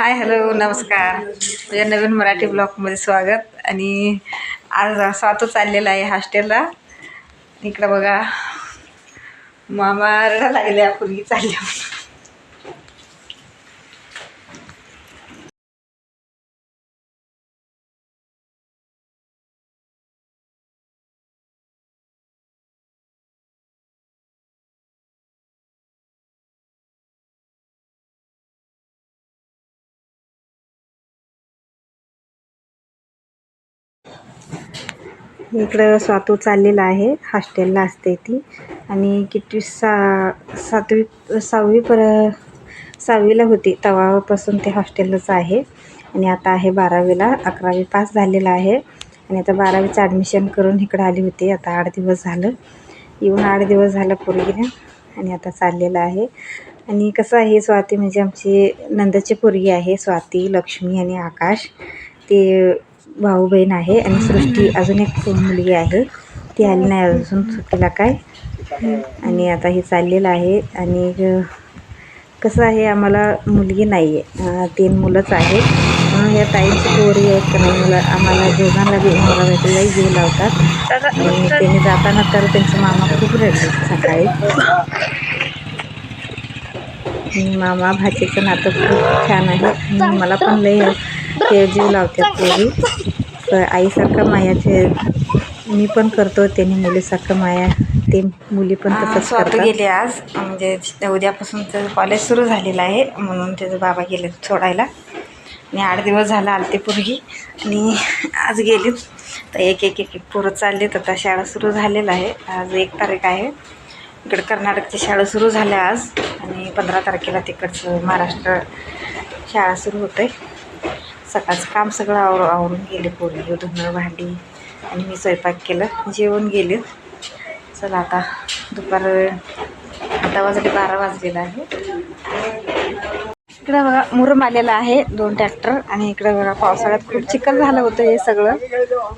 Hi hello नमस्कार. तुझ्या नवीन मराठी ब्लॉगमध्ये स्वागत. आणि आज स्वातू चाललेला आहे हॉस्टेलला इकडं बघा मामा रडा लागल्या पूर्वी चालल्या. इकडं स्वातू चाललेला आहे. हॉस्टेलला असते ती. आणि किती सा सातवी सहावी पर सहावीला होती. तेव्हापासून ते हॉस्टेललाच आहे. आणि आता आहे बारावीला. अकरावी पास झालेला आहे. आणि आता बारावीचं ॲडमिशन करून इकडं आली होती. आता आठ दिवस झालं. येऊन आठ दिवस झालं पोरगीने आणि आता चाललेलं आहे. आणि कसं आहे स्वाती म्हणजे आमची नंदाची पोरगी आहे. स्वाती लक्ष्मी आणि आकाश. ते भाऊ बहीण आहे आणि सृष्टी अजून एक मुलगी आहे. ती आली नाही अजून सुट्टीला काय? आणि आता हे चाललेलं आहे आणि कसं आहे आम्हाला मुलगी नाही आहे तीन मुलंच आहे म्हणून या ताईंची पोरी आहेत का नाही मला आम्हाला जेवणाला बी मला भेटायलाही जीव लावतात. आणि त्यांनी जाताना तर त्यांचे मामा खूप रडले सकाळी. मामा भाचीचं नातं खूप छान आहे. मला पण लई ते जीव लावतात पोरी तर आईसारखं मायाचे मी पण करतो त्यांनी मुलीसारखं माया. ते मुली पण तसंच स्वातू गेले आज. म्हणजे उद्यापासून त्याचं कॉलेज सुरू झालेलं आहे म्हणून त्याचे बाबा गेले सोडायला. आणि आठ दिवस झाला आलते पोरगी. आणि आज गेली. तर एक एक एक एक पोरं चालले. तर आता शाळा सुरू झालेलं आहे. आज एक तारीख आहे. इकडं कर्नाटकची शाळा सुरू झाल्या आज. आणि पंधरा तारखेला तिकडचं महाराष्ट्र शाळा सुरू होते सकाळचं काम सगळं आवर आवरून गेले पोरगी धुणं भांडी आणि मी स्वयंपाक केलं. जेवण गेले. चला आता दुपार आता वाजले बारा वाजलेला आहे. इकडं बघा मुरम आलेला आहे दोन ट्रॅक्टर आणि इकडं बघा पावसाळ्यात खूप चिखल झालं होतं हे सगळं.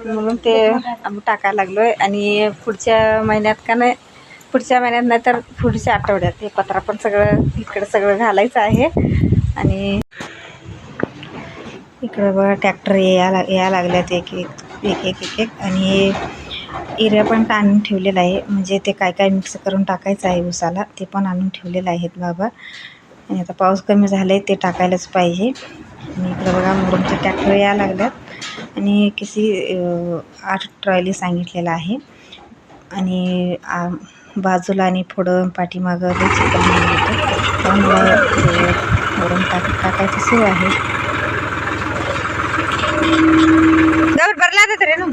म्हणून ते आम्ही टाकायला लागलो आहे आणि पुढच्या महिन्यात का नाही पुढच्या महिन्यात नाही तर पुढच्या आठवड्यात हे पत्रा पण सगळं इकडं सगळं घालायचं आहे. आणि इकडं बघा ट्रॅक्टर या या लागल्यात एक एक एक एक एक एक. आणि एरिया पण आणून ठेवलेला आहे. म्हणजे ते काय काय मिक्स करून टाकायचं आहे उसाला ते पण आणून ठेवलेलं आहेत बाबा. आणि आता पाऊस कमी झाला आहे ते टाकायलाच पाहिजे. आणि इकडं बघा मुरुमचे ट्रॅक्टर या लागल्यात. आणि किसी आठ ट्रॉयली सांगितलेलं आहे. आणि बाजूला आणि पुढं पाठीमागं लई चिखल होतं ते टाक टाकायचं सुरू आहे. ಬರ್ಲಾದತ್ರೇನು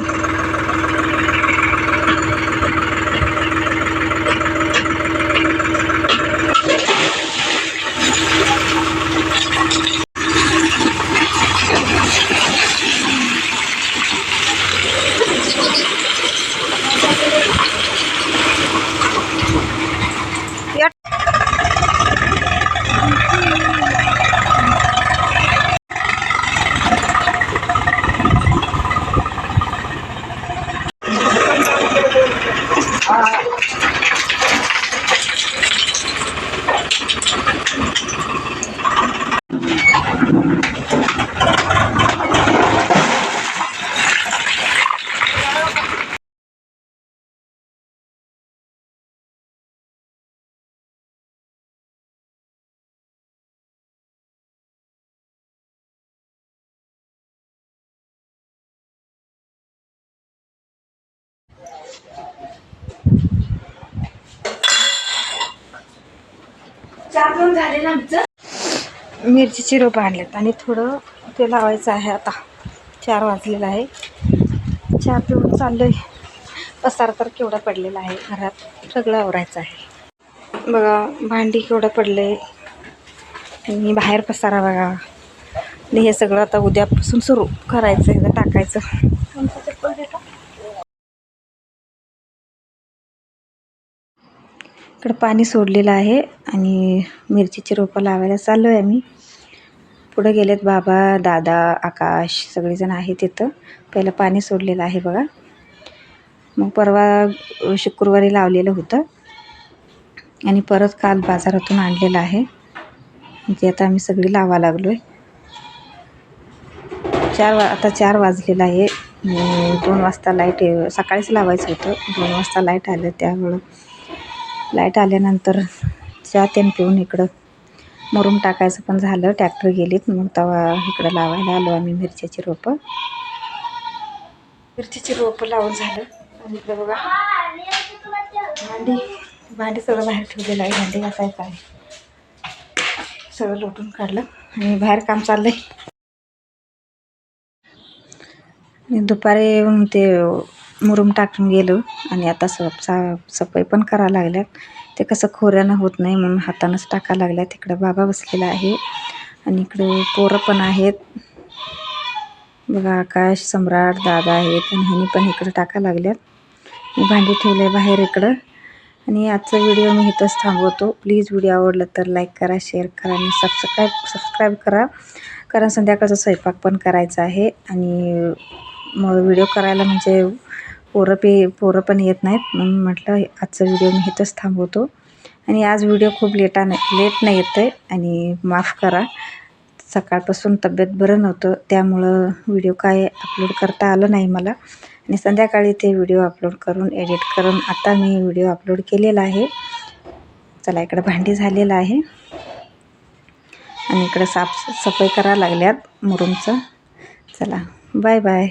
भरला झालेलं आमचं. मिरचीची रोपं आणलेत आणि थोडं ते लावायचं आहे आता. चार वाजलेलं आहे. चार पिऊन चाललं आहे पसार तर केवढा पडलेला आहे. घरात सगळं आवरायचं आहे. बघा भांडी केवढं पडले. आणि बाहेर पसारा बघा. आणि हे सगळं आता उद्यापासून सुरू करायचं आहे टाकायचं. इकडं पाणी सोडलेलं आहे आणि मिरचीची रोपं लावायला चाललो आहे आम्ही. पुढं गेलेत बाबा दादा आकाश सगळेजण आहेत तिथं पहिलं पाणी सोडलेलं आहे बघा. मग परवा शुक्रवारी लावलेलं होतं. आणि परत काल बाजारातून आणलेलं आहे. ते आता आम्ही सगळी लावा लागलो आहे चार वा आता चार वाजलेलं आहे. दोन वाजता लाइट सकाळीच लावायचं होतं. दोन वाजता लाइट आलं त्यामुळं लाइट आल्यानंतर चहा त्यानं पिऊन इकडं मरून टाकायचं पण झालं. ट्रॅक्टर गेलीत मग तेव्हा इकडं लावायला आलो आम्ही मिरच्याची रोपं. मिरचीची रोपं लावून झालं. आणि इकडं बघा भांडी भांडी सगळं बाहेर ठेवलेलं आहे. भांडी घासायचं आहे. सगळं लोटून काढलं आणि बाहेर काम चाललंय. आणि दुपारी येऊन ते मुरुम टाकून गेलो आणि आता सप सा सफाई पण करायला लागल्यात. ते कसं खोऱ्यानं होत नाही म्हणून हातानंच टाकायला लागल्यात. तिकडं बाबा बसलेला आहे आणि इकडे पोरं पण आहेत. बघा आकाश सम्राट दादा आहेत आणि ह्यांनी पण इकडं टाकायला लागल्यात. मी भांडी ठेवले बाहेर इकडं. आणि आजचा व्हिडिओ मी इथंच थांबवतो. प्लीज व्हिडिओ आवडला तर लाईक करा शेअर करा आणि सबस्क्राईब सबस्क्राईब करा. कारण संध्याकाळचा स्वयंपाक पण करायचा आहे. आणि मग व्हिडिओ करायला म्हणजे पोरं पे पोरं पण येत नाहीत. म्हणून म्हटलं आजचा व्हिडिओ मी इथंच थांबवतो. आणि आज व्हिडिओ खूप लेटाने नाही येतं आहे आणि माफ करा. सकाळपासून तब्येत बरं नव्हतं त्यामुळं व्हिडिओ काय अपलोड करता आलं नाही मला. आणि संध्याकाळी ते व्हिडिओ अपलोड करून एडिट करून आता मी व्हिडिओ अपलोड केलेला आहे. चला इकडं भांडी झालेलं आहे. आणि इकडं साफ सफाई करायला लागल्यात मुरुमचं. चला बाय बाय